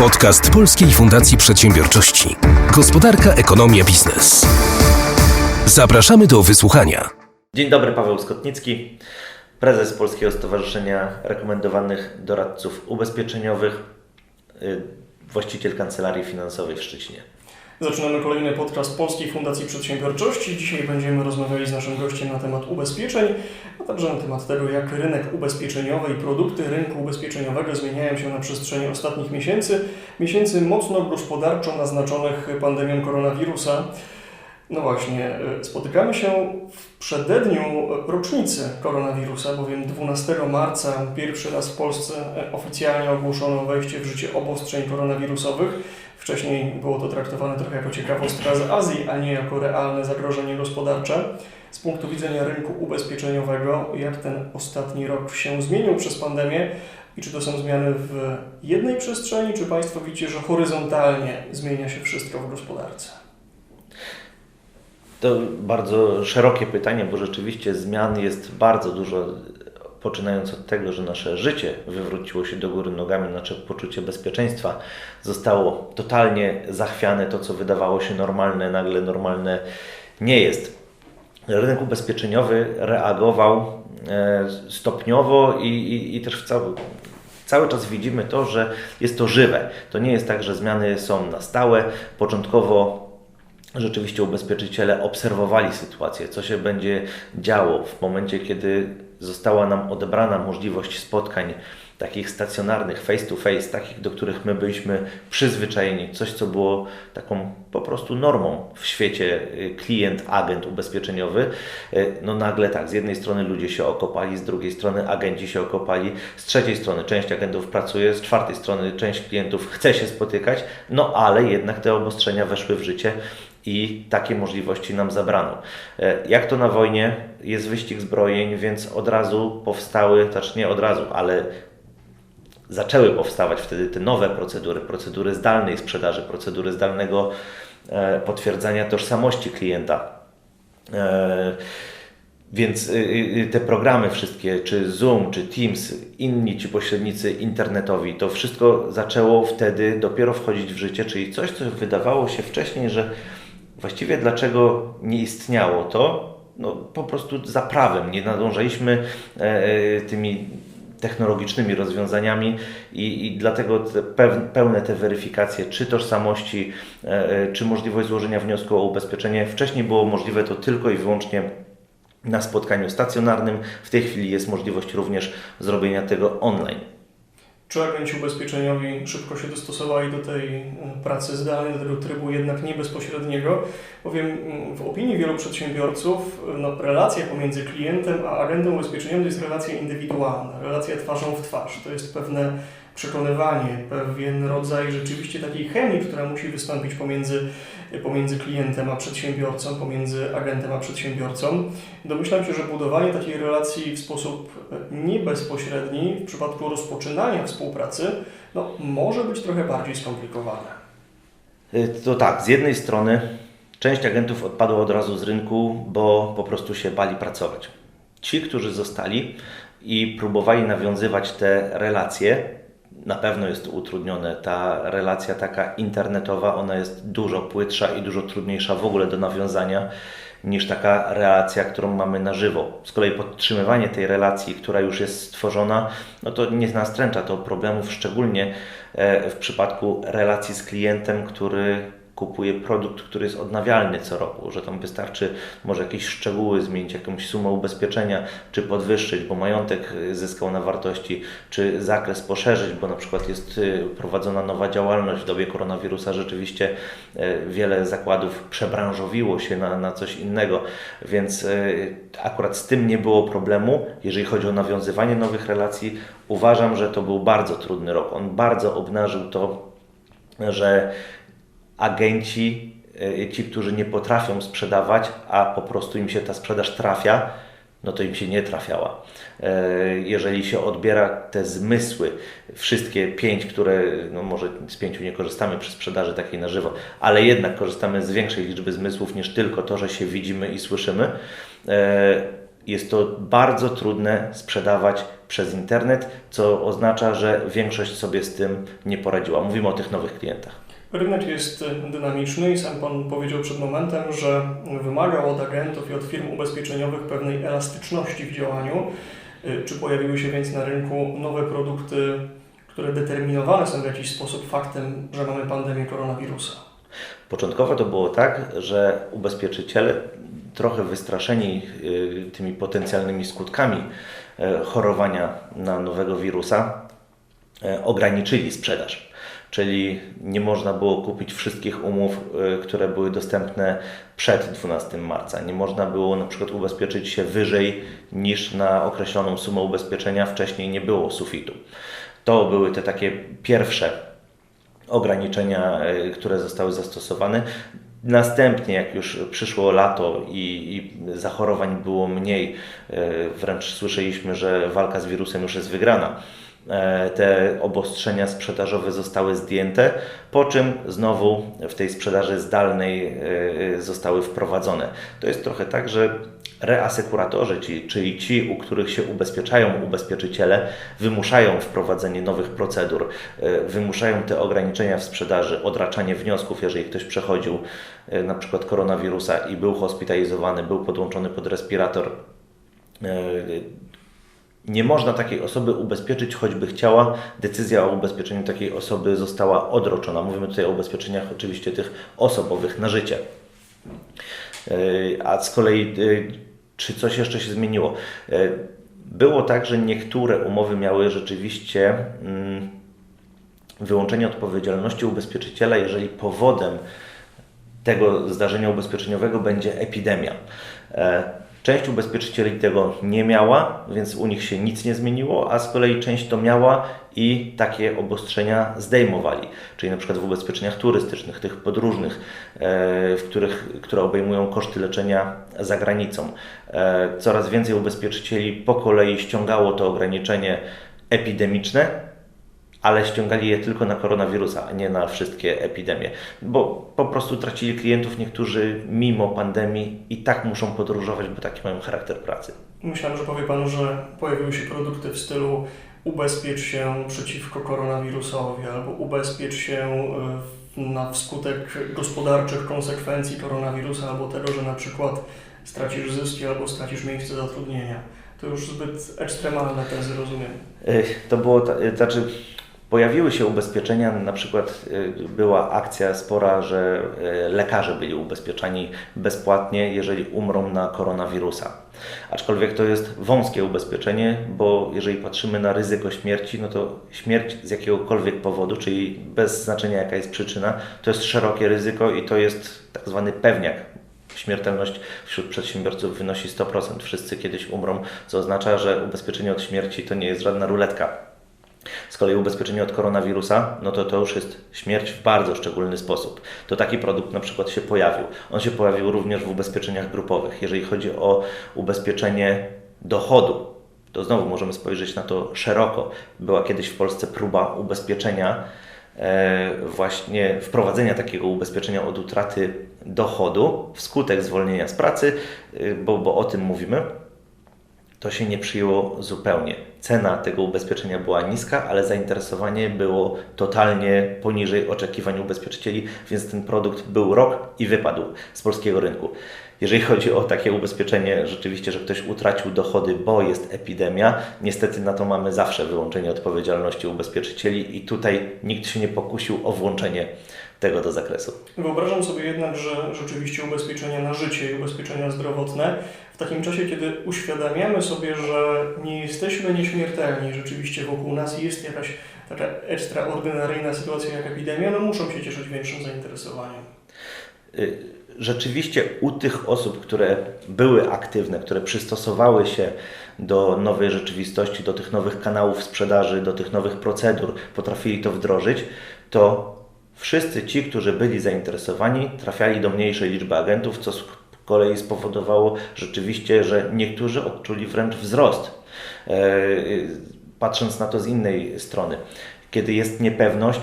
Podcast Polskiej Fundacji Przedsiębiorczości. Gospodarka, ekonomia, biznes. Zapraszamy do wysłuchania. Dzień dobry, Paweł Skotnicki, prezes Polskiego Stowarzyszenia Rekomendowanych Doradców Ubezpieczeniowych, y, właściciel kancelarii finansowej w Szczecinie. Zaczynamy kolejny podcast Polskiej Fundacji Przedsiębiorczości. Dzisiaj będziemy rozmawiali z naszym gościem na temat ubezpieczeń, a także na temat tego, jak rynek ubezpieczeniowy i produkty rynku ubezpieczeniowego zmieniają się na przestrzeni ostatnich miesięcy, miesięcy mocno gospodarczo naznaczonych pandemią koronawirusa. No właśnie, y, spotykamy się w przededniu rocznicy koronawirusa, bowiem 12 marca pierwszy raz w Polsce y, oficjalnie ogłoszono wejście w życie obostrzeń koronawirusowych. Wcześniej było to traktowane trochę jako ciekawostka z Azji, a nie jako realne zagrożenie gospodarcze. Z punktu widzenia rynku ubezpieczeniowego, jak ten ostatni rok się zmienił przez pandemię i czy to są zmiany w jednej przestrzeni, czy Państwo widzicie, że horyzontalnie zmienia się wszystko w gospodarce? To bardzo szerokie pytanie, bo rzeczywiście zmian jest bardzo dużo, poczynając od tego, że nasze życie wywróciło się do góry nogami, nasze poczucie bezpieczeństwa zostało totalnie zachwiane. To, co wydawało się normalne, nagle normalne nie jest. Rynek ubezpieczeniowy reagował e, stopniowo i, i, i też w cały, cały czas widzimy to, że jest to żywe. To nie jest tak, że zmiany są na stałe. Początkowo rzeczywiście ubezpieczyciele obserwowali sytuację, co się będzie działo w momencie, kiedy została nam odebrana możliwość spotkań takich stacjonarnych, face to face, takich, do których my byliśmy przyzwyczajeni, coś, co było taką po prostu normą w świecie y, klient, agent ubezpieczeniowy. Y, no nagle tak, z jednej strony ludzie się okopali, z drugiej strony agenci się okopali, z trzeciej strony część agentów pracuje, z czwartej strony część klientów chce się spotykać, no ale jednak te obostrzenia weszły w życie i takie możliwości nam zabrano. E, jak to na wojnie, jest wyścig zbrojeń, więc od razu powstały, znaczy nie od razu, ale zaczęły powstawać wtedy te nowe procedury, procedury zdalnej sprzedaży, procedury zdalnego e, potwierdzania tożsamości klienta. E, więc te programy wszystkie, czy Zoom, czy Teams, inni ci pośrednicy internetowi, to wszystko zaczęło wtedy dopiero wchodzić w życie, czyli coś, co wydawało się wcześniej, że Właściwie dlaczego nie istniało to? No, po prostu za prawem. Nie nadążaliśmy e, tymi technologicznymi rozwiązaniami i, i dlatego te pełne te weryfikacje, czy tożsamości, e, czy możliwość złożenia wniosku o ubezpieczenie. Wcześniej było możliwe to tylko i wyłącznie na spotkaniu stacjonarnym. W tej chwili jest możliwość również zrobienia tego online. Czy agenci ubezpieczeniowi szybko się dostosowali do tej e, pracy zdalnej, do tego trybu jednak nie bezpośredniego? Bowiem w opinii wielu przedsiębiorców e, no, relacja pomiędzy klientem a agentem ubezpieczeniowym to jest relacja indywidualna, relacja twarzą w twarz. To jest pewne przekonywanie, pewien rodzaj rzeczywiście takiej chemii, która musi wystąpić pomiędzy, pomiędzy klientem a przedsiębiorcą, pomiędzy agentem a przedsiębiorcą. Domyślam się, że budowanie takiej relacji w sposób nie bezpośredni w przypadku rozpoczynania współpracy no, może być trochę bardziej skomplikowane. Y, to tak, z jednej strony część agentów odpadła od razu z rynku, bo po prostu się bali pracować. Ci, którzy zostali i próbowali nawiązywać te relacje, na pewno jest utrudnione. Ta relacja taka internetowa, ona jest dużo płytsza i dużo trudniejsza w ogóle do nawiązania niż taka relacja, którą mamy na żywo. Z kolei podtrzymywanie tej relacji, która już jest stworzona, no to nie nastręcza to problemów, szczególnie e, w przypadku relacji z klientem, który kupuje produkt, który jest odnawialny co roku, że tam wystarczy może jakieś szczegóły zmienić, jakąś sumę ubezpieczenia, czy podwyższyć, bo majątek zyskał na wartości, czy zakres poszerzyć, bo na przykład jest y, prowadzona nowa działalność w dobie koronawirusa, rzeczywiście y, wiele zakładów przebranżowiło się na, na coś innego, więc y, akurat z tym nie było problemu. Jeżeli chodzi o nawiązywanie nowych relacji, uważam, że to był bardzo trudny rok. On bardzo obnażył to, że agenci, e, ci, którzy nie potrafią sprzedawać, a po prostu im się ta sprzedaż trafia, no to im się nie trafiała. E, jeżeli się odbiera te zmysły, wszystkie pięć, które, no może z pięciu nie korzystamy przy sprzedaży takiej na żywo, ale jednak korzystamy z większej liczby zmysłów niż tylko to, że się widzimy i słyszymy, e, jest to bardzo trudne sprzedawać przez internet, co oznacza, że większość sobie z tym nie poradziła. Mówimy o tych nowych klientach. Rynek jest dynamiczny i sam Pan powiedział przed momentem, że wymaga od agentów i od firm ubezpieczeniowych pewnej elastyczności w działaniu. Y, Czy pojawiły się więc na rynku nowe produkty, które determinowane są w jakiś sposób faktem, że mamy pandemię koronawirusa? Początkowo to było tak, że ubezpieczyciele, trochę wystraszeni y, tymi potencjalnymi skutkami y, chorowania na nowego wirusa, ograniczyli sprzedaż. Czyli nie można było kupić wszystkich umów, y, które były dostępne przed 12 marca. Nie można było na przykład ubezpieczyć się wyżej niż na określoną sumę ubezpieczenia. Wcześniej nie było sufitu. To były te takie pierwsze ograniczenia, y, które zostały zastosowane. Następnie, jak już przyszło lato i, i zachorowań było mniej, y, wręcz słyszeliśmy, że walka z wirusem już jest wygrana. E, Te obostrzenia sprzedażowe zostały zdjęte, po czym znowu w tej sprzedaży zdalnej y, zostały wprowadzone. To jest trochę tak, że reasekuratorzy, czyli, ci, u których się ubezpieczają ubezpieczyciele, wymuszają wprowadzenie nowych procedur, wymuszają te ograniczenia w sprzedaży, odraczanie wniosków, jeżeli ktoś przechodził na przykład koronawirusa i był hospitalizowany, był podłączony pod respirator. Nie można takiej osoby ubezpieczyć, choćby chciała. Decyzja o ubezpieczeniu takiej osoby została odroczona. Mówimy tutaj o ubezpieczeniach oczywiście tych osobowych na życie. Yy, A z kolei, yy, czy coś jeszcze się zmieniło? Yy, Było tak, że niektóre umowy miały rzeczywiście mm, wyłączenie odpowiedzialności ubezpieczyciela, jeżeli powodem tego zdarzenia ubezpieczeniowego będzie epidemia. Część ubezpieczycieli tego nie miała, więc u nich się nic nie zmieniło, a z kolei część to miała i takie obostrzenia zdejmowali. Czyli na przykład w ubezpieczeniach turystycznych, tych podróżnych, e, w których, które obejmują koszty leczenia za granicą. E, Coraz więcej ubezpieczycieli po kolei ściągało to ograniczenie epidemiczne, ale ściągali je tylko na koronawirusa, a nie na wszystkie epidemie, bo po prostu tracili klientów niektórzy mimo pandemii i tak muszą podróżować, bo taki mają charakter pracy. Myślałem, że powie Pan, że pojawiły się produkty w stylu ubezpiecz się przeciwko koronawirusowi albo ubezpiecz się y, na wskutek gospodarczych konsekwencji koronawirusa albo tego, że na przykład stracisz zyski albo stracisz miejsce zatrudnienia. To już zbyt ekstremalne tezy, rozumiem. Y, To było, y, znaczy pojawiły się ubezpieczenia, na przykład y, była akcja spora, że y, lekarze byli ubezpieczani bezpłatnie, jeżeli umrą na koronawirusa. Aczkolwiek to jest wąskie ubezpieczenie, bo jeżeli patrzymy na ryzyko śmierci, no to śmierć z jakiegokolwiek powodu, czyli bez znaczenia jaka jest przyczyna, to jest szerokie ryzyko i to jest tak zwany pewniak. Śmiertelność wśród przedsiębiorców wynosi 100%. Wszyscy kiedyś umrą, co oznacza, że ubezpieczenie od śmierci to nie jest żadna ruletka. Z kolei ubezpieczenie od koronawirusa, no to to już jest śmierć w bardzo szczególny sposób. To taki produkt na przykład się pojawił. On się pojawił również w ubezpieczeniach grupowych. Jeżeli chodzi o ubezpieczenie dochodu, to znowu możemy spojrzeć na to szeroko. Była kiedyś w Polsce próba ubezpieczenia, e, właśnie wprowadzenia takiego ubezpieczenia od utraty dochodu wskutek zwolnienia z pracy, y, bo, bo o tym mówimy to się nie przyjęło zupełnie. Cena tego ubezpieczenia była niska, ale zainteresowanie było totalnie poniżej oczekiwań ubezpieczycieli, więc ten produkt był rok i wypadł z polskiego rynku. Jeżeli chodzi o takie ubezpieczenie, rzeczywiście, że ktoś utracił dochody, bo jest epidemia, niestety na to mamy zawsze wyłączenie odpowiedzialności ubezpieczycieli i tutaj nikt się nie pokusił o włączenie tego do zakresu. Wyobrażam sobie jednak, że rzeczywiście ubezpieczenia na życie i ubezpieczenia zdrowotne w takim czasie, kiedy uświadamiamy sobie, że nie jesteśmy nieśmiertelni, rzeczywiście wokół nas jest jakaś taka ekstraordynaryjna sytuacja jak epidemia, no muszą się cieszyć większym zainteresowaniem. Y, Rzeczywiście u tych osób, które były aktywne, które przystosowały się do nowej rzeczywistości, do tych nowych kanałów sprzedaży, do tych nowych procedur, potrafili to wdrożyć, to wszyscy ci, którzy byli zainteresowani, trafiali do mniejszej liczby agentów, co z kolei spowodowało rzeczywiście, że niektórzy odczuli wręcz wzrost. E, y, Patrząc na to z innej strony, kiedy jest niepewność,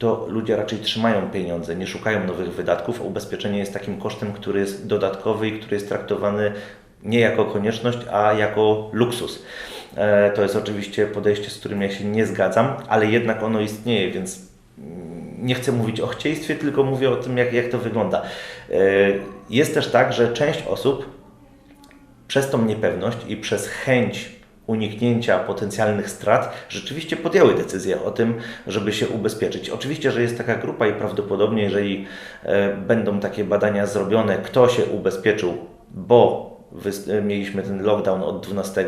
to ludzie raczej trzymają pieniądze, nie szukają nowych wydatków. a Ubezpieczenie jest takim kosztem, który jest dodatkowy i który jest traktowany nie jako konieczność, a jako luksus. E, To jest oczywiście podejście, z którym ja się nie zgadzam, ale jednak ono istnieje, więc mm, nie chcę mówić o chcieństwie, tylko mówię o tym, jak, jak to wygląda. E, Jest też tak, że część osób przez tą niepewność i przez chęć uniknięcia potencjalnych strat rzeczywiście podjęły decyzję o tym, żeby się ubezpieczyć. Oczywiście, że jest taka grupa i prawdopodobnie, jeżeli e, będą takie badania zrobione, kto się ubezpieczył, bo mieliśmy ten lockdown od 12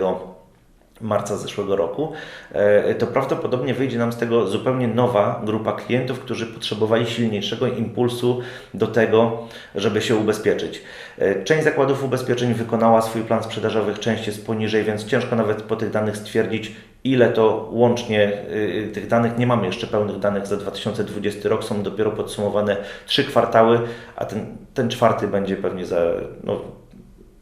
marca zeszłego roku, e, to prawdopodobnie wyjdzie nam z tego zupełnie nowa grupa klientów, którzy potrzebowali silniejszego impulsu do tego, żeby się ubezpieczyć. E, Część zakładów ubezpieczeń wykonała swój plan sprzedażowy, część jest poniżej, więc ciężko nawet po tych danych stwierdzić, ile to łącznie y, tych danych. Nie mamy jeszcze pełnych danych za 2020 rok, są dopiero podsumowane trzy kwartały, a ten, ten czwarty będzie pewnie za, no,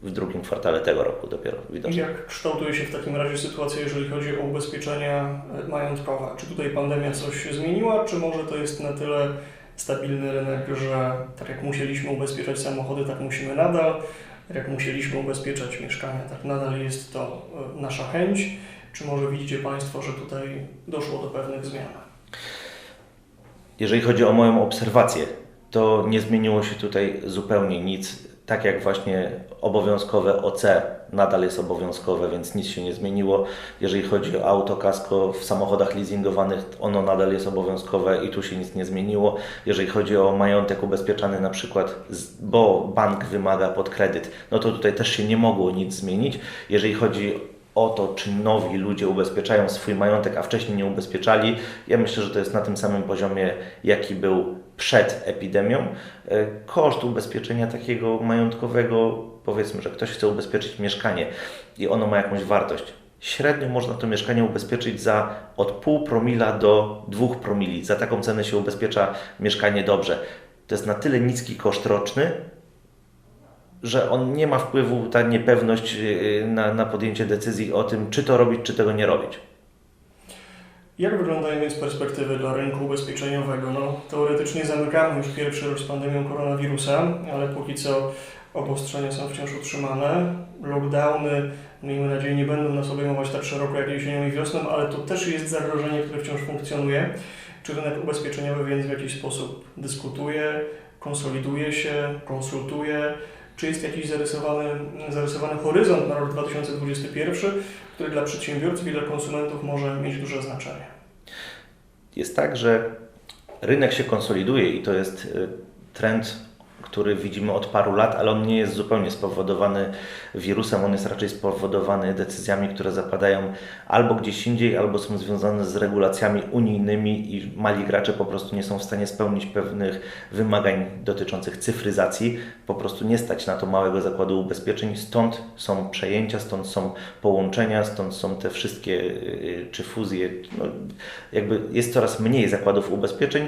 w drugim kwartale tego roku dopiero widoczny. Jak kształtuje się w takim razie sytuacja, jeżeli chodzi o ubezpieczenia e, majątkowe? Czy tutaj pandemia coś zmieniła, czy może to jest na tyle stabilny rynek, że tak jak musieliśmy ubezpieczać samochody, tak musimy nadal, tak jak musieliśmy ubezpieczać mieszkania, tak nadal jest to e, nasza chęć? Czy może widzicie Państwo, że tutaj doszło do pewnych zmian? Jeżeli chodzi o moją obserwację, to nie zmieniło się tutaj zupełnie nic. Tak jak właśnie obowiązkowe OC nadal jest obowiązkowe, więc nic się nie zmieniło. Jeżeli chodzi o auto, kasko w samochodach leasingowanych, ono nadal jest obowiązkowe i tu się nic nie zmieniło. Jeżeli chodzi o majątek ubezpieczany na przykład, bo bank wymaga pod kredyt, no to tutaj też się nie mogło nic zmienić. Jeżeli chodzi o to, czy nowi ludzie ubezpieczają swój majątek, a wcześniej nie ubezpieczali. Ja myślę, że to jest na tym samym poziomie, jaki był przed epidemią. E, Koszt ubezpieczenia takiego majątkowego, powiedzmy, że ktoś chce ubezpieczyć mieszkanie i ono ma jakąś wartość. Średnio można to mieszkanie ubezpieczyć za od pół promila do dwóch promili. Za taką cenę się ubezpiecza mieszkanie dobrze. To jest na tyle niski koszt roczny, że on nie ma wpływu, ta niepewność yy, na, na podjęcie decyzji o tym, czy to robić, czy tego nie robić. Jak wyglądają więc perspektywy dla rynku ubezpieczeniowego? No, teoretycznie zamykamy już pierwszy rok z pandemią koronawirusa, ale póki co obostrzenia są wciąż utrzymane. Lockdowny, miejmy nadzieję, nie będą nas obejmować tak szeroko jak jesienią i wiosną, ale to też jest zagrożenie, które wciąż funkcjonuje. Czy rynek ubezpieczeniowy więc w jakiś sposób dyskutuje, konsoliduje się, konsultuje? Czy jest jakiś zarysowany, zarysowany horyzont na rok 2021, który dla przedsiębiorców i dla konsumentów może mieć duże znaczenie? Jest tak, że rynek się konsoliduje i to jest y, trend, który widzimy od paru lat, ale on nie jest zupełnie spowodowany wirusem, on jest raczej spowodowany decyzjami, które zapadają albo gdzieś indziej, albo są związane z regulacjami unijnymi i mali gracze po prostu nie są w stanie spełnić pewnych wymagań dotyczących cyfryzacji. Po prostu nie stać na to małego zakładu ubezpieczeń, stąd są przejęcia, stąd są połączenia, stąd są te wszystkie y, czy fuzje. No, jakby jest coraz mniej zakładów ubezpieczeń,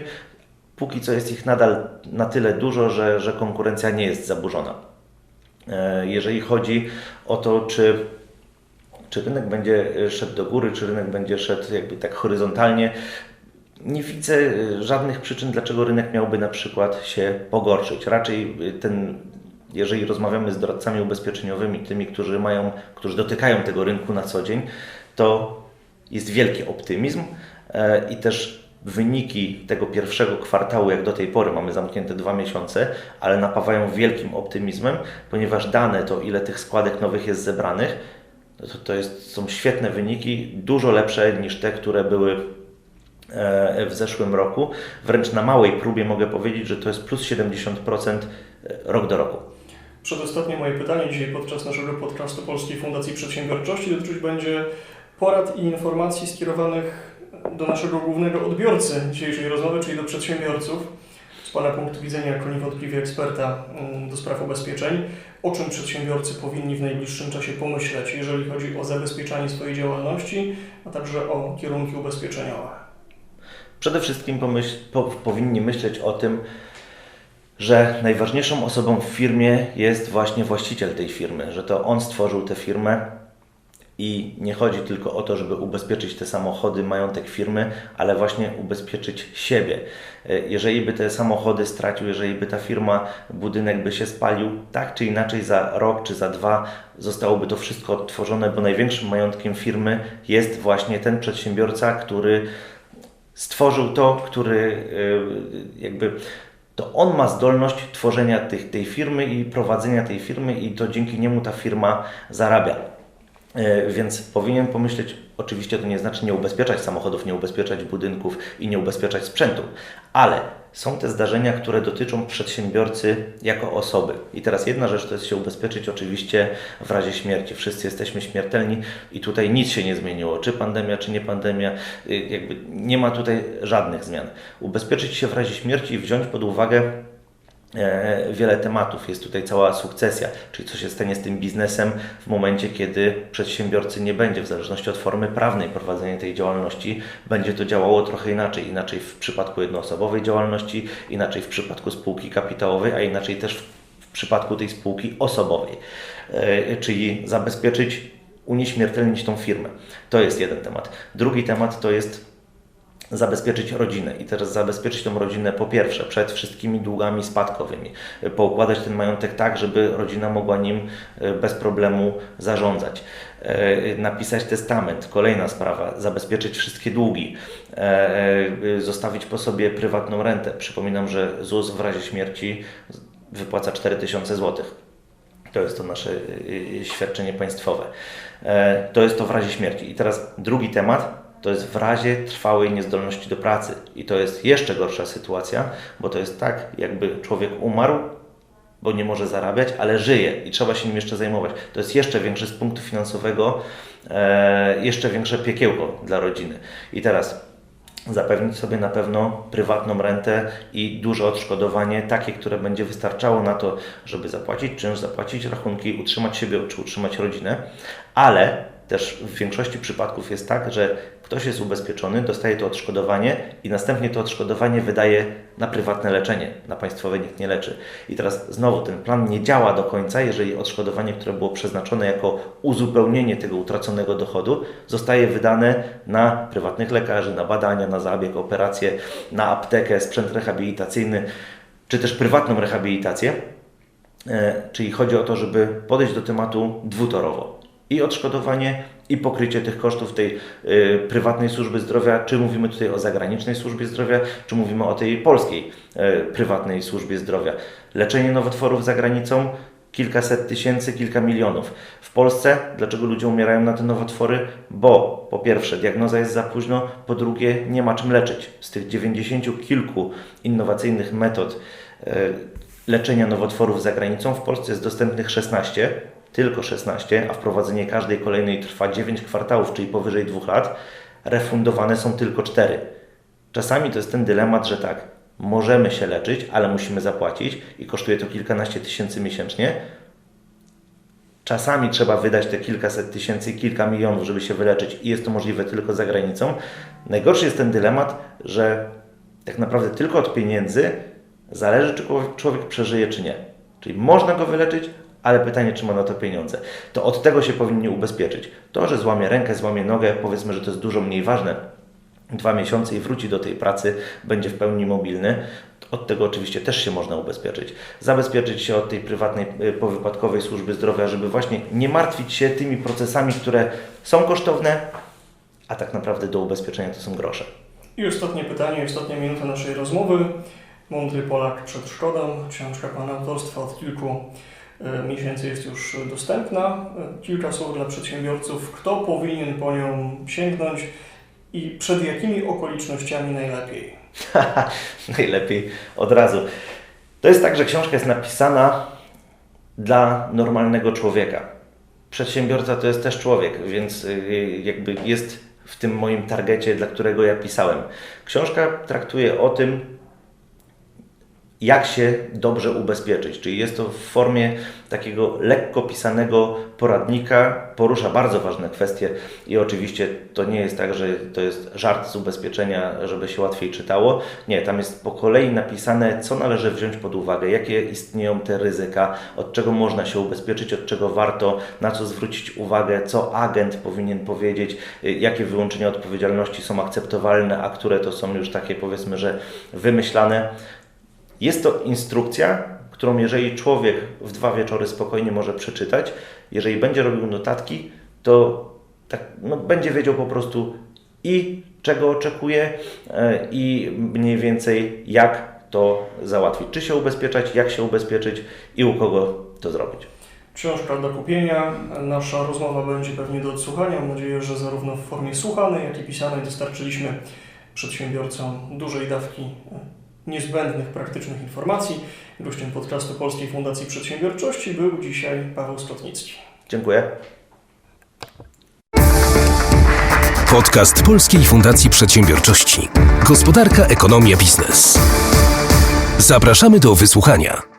póki co jest ich nadal na tyle dużo, że, że konkurencja nie jest zaburzona. E, Jeżeli chodzi o to, czy, czy rynek będzie szedł do góry, czy rynek będzie szedł jakby tak horyzontalnie, nie widzę żadnych przyczyn, dlaczego rynek miałby na przykład się pogorszyć. Raczej ten, jeżeli rozmawiamy z doradcami ubezpieczeniowymi, tymi, którzy mają, którzy dotykają tego rynku na co dzień, to jest wielki optymizm e, i też wyniki tego pierwszego kwartału, jak do tej pory, mamy zamknięte dwa miesiące, ale napawają wielkim optymizmem, ponieważ dane to, ile tych składek nowych jest zebranych, no to, to jest, są świetne wyniki, dużo lepsze niż te, które były e, w zeszłym roku. Wręcz na małej próbie mogę powiedzieć, że to jest plus 70% rok do roku. Przedostatnie moje pytanie dzisiaj podczas naszego podcastu Polskiej Fundacji Przedsiębiorczości dotyczyć będzie porad i informacji skierowanych do naszego głównego odbiorcy dzisiejszej rozmowy, czyli do przedsiębiorców. Z Pana punktu widzenia, jako niewątpliwie eksperta mm, do spraw ubezpieczeń, o czym przedsiębiorcy powinni w najbliższym czasie pomyśleć, jeżeli chodzi o zabezpieczanie swojej działalności, a także o kierunki ubezpieczeniowe. Przede wszystkim pomyśl, po, powinni myśleć o tym, że najważniejszą osobą w firmie jest właśnie właściciel tej firmy, że to on stworzył tę firmę I nie chodzi tylko o to, żeby ubezpieczyć te samochody, majątek firmy, ale właśnie ubezpieczyć siebie. E, Jeżeli by te samochody stracił, jeżeli by ta firma, budynek by się spalił, tak czy inaczej za rok czy za dwa zostałoby to wszystko odtworzone, bo największym majątkiem firmy jest właśnie ten przedsiębiorca, który stworzył to, który y, jakby to on ma zdolność tworzenia tych, tej firmy i prowadzenia tej firmy i to dzięki niemu ta firma zarabia. E, Więc powinien pomyśleć, oczywiście to nie znaczy nie ubezpieczać samochodów, nie ubezpieczać budynków i nie ubezpieczać sprzętu, ale są te zdarzenia, które dotyczą przedsiębiorcy jako osoby. I teraz jedna rzecz to jest się ubezpieczyć oczywiście w razie śmierci. Wszyscy jesteśmy śmiertelni i tutaj nic się nie zmieniło, czy pandemia, czy nie pandemia, y, jakby nie ma tutaj żadnych zmian. Ubezpieczyć się w razie śmierci i wziąć pod uwagę wiele tematów. Jest tutaj cała sukcesja, czyli co się stanie z tym biznesem w momencie, kiedy przedsiębiorcy nie będzie, w zależności od formy prawnej prowadzenia tej działalności, będzie to działało trochę inaczej. Inaczej w przypadku jednoosobowej działalności, inaczej w przypadku spółki kapitałowej, a inaczej też w, w przypadku tej spółki osobowej. E, czyli zabezpieczyć, unieśmiertelnić tą firmę. To jest jeden temat. Drugi temat to jest zabezpieczyć rodzinę i teraz zabezpieczyć tą rodzinę po pierwsze przed wszystkimi długami spadkowymi, y, poukładać ten majątek tak, żeby rodzina mogła nim y, bez problemu zarządzać, Y, napisać testament, kolejna sprawa, zabezpieczyć wszystkie długi, zostawić po sobie prywatną rentę. Przypominam, że ZUS w razie śmierci wypłaca 4000 zł. To jest to nasze świadczenie państwowe. E, To jest to w razie śmierci. I teraz drugi temat to jest w razie trwałej niezdolności do pracy. I to jest jeszcze gorsza sytuacja, bo to jest tak, jakby człowiek umarł, bo nie może zarabiać, ale żyje i trzeba się nim jeszcze zajmować. To jest jeszcze większy z punktu finansowego, e, jeszcze większe piekiełko dla rodziny. I teraz zapewnić sobie na pewno prywatną rentę i duże odszkodowanie, takie, które będzie wystarczało na to, żeby zapłacić czynsz, zapłacić rachunki, utrzymać siebie czy utrzymać rodzinę, ale też w większości przypadków jest tak, że ktoś jest ubezpieczony, dostaje to odszkodowanie i następnie to odszkodowanie wydaje na prywatne leczenie, na państwowe nikt nie leczy. I teraz znowu ten plan nie działa do końca, jeżeli odszkodowanie, które było przeznaczone jako uzupełnienie tego utraconego dochodu, zostaje wydane na prywatnych lekarzy, na badania, na zabieg, operacje, na aptekę, sprzęt rehabilitacyjny, czy też prywatną rehabilitację. E, Czyli chodzi o to, żeby podejść do tematu dwutorowo. I odszkodowanie, i pokrycie tych kosztów tej y, prywatnej służby zdrowia, czy mówimy tutaj o zagranicznej służbie zdrowia, czy mówimy o tej polskiej y, prywatnej służbie zdrowia. Leczenie nowotworów za granicą kilkaset tysięcy, kilka milionów. W Polsce, dlaczego ludzie umierają na te nowotwory? Bo po pierwsze, diagnoza jest za późno, po drugie, nie ma czym leczyć. Z tych 90 kilku innowacyjnych metod y, leczenia nowotworów za granicą w Polsce jest dostępnych 16, tylko 16, a wprowadzenie każdej kolejnej trwa 9 kwartałów, czyli powyżej 2 lat, refundowane są tylko 4. Czasami to jest ten dylemat, że tak, możemy się leczyć, ale musimy zapłacić i kosztuje to kilkanaście tysięcy miesięcznie. Czasami trzeba wydać te kilkaset tysięcy kilka milionów, żeby się wyleczyć i jest to możliwe tylko za granicą. Najgorszy jest ten dylemat, że tak naprawdę tylko od pieniędzy zależy, czy człowiek przeżyje, czy nie. Czyli można go wyleczyć, ale pytanie, czy ma na to pieniądze. To od tego się powinni ubezpieczyć. To, że złamie rękę, złamie nogę, powiedzmy, że to jest dużo mniej ważne. Dwa miesiące i wróci do tej pracy, będzie w pełni mobilny. Od tego oczywiście też się można ubezpieczyć. Zabezpieczyć się od tej prywatnej, y, powypadkowej służby zdrowia, żeby właśnie nie martwić się tymi procesami, które są kosztowne, a tak naprawdę do ubezpieczenia to są grosze. I ostatnie pytanie, ostatnia minuta naszej rozmowy. Mądry Polak przed szkodą. Książka Pana autorstwa od kilku miesięcy jest już dostępna. E, Kilka słów dla przedsiębiorców. Kto powinien po nią sięgnąć i przed jakimi okolicznościami najlepiej? Najlepiej od razu. To jest tak, że książka jest napisana dla normalnego człowieka. Przedsiębiorca to jest też człowiek, więc y, jakby jest w tym moim targecie, dla którego ja pisałem. Książka traktuje o tym, jak się dobrze ubezpieczyć. Czyli jest to w formie takiego lekko pisanego poradnika, porusza bardzo ważne kwestie i oczywiście to nie jest tak, że to jest żart z ubezpieczenia, żeby się łatwiej czytało. Nie, tam jest po kolei napisane, co należy wziąć pod uwagę, jakie istnieją te ryzyka, od czego można się ubezpieczyć, od czego warto, na co zwrócić uwagę, co agent powinien powiedzieć, jakie wyłączenia odpowiedzialności są akceptowalne, a które to są już takie powiedzmy, że wymyślane. Jest to instrukcja, którą jeżeli człowiek w dwa wieczory spokojnie może przeczytać, jeżeli będzie robił notatki, to tak, no, będzie wiedział po prostu i czego oczekuje e, i mniej więcej jak to załatwić. Czy się ubezpieczać, jak się ubezpieczyć i u kogo to zrobić. Książka do kupienia. Nasza rozmowa będzie pewnie do odsłuchania. Mam nadzieję, że zarówno w formie słuchanej, jak i pisanej dostarczyliśmy przedsiębiorcom dużej dawki e, niezbędnych, praktycznych informacji. Gościem podcastu Polskiej Fundacji Przedsiębiorczości był dzisiaj Paweł Skrotnicki. Dziękuję. Podcast Polskiej Fundacji Przedsiębiorczości. Gospodarka, ekonomia, biznes. Zapraszamy do wysłuchania.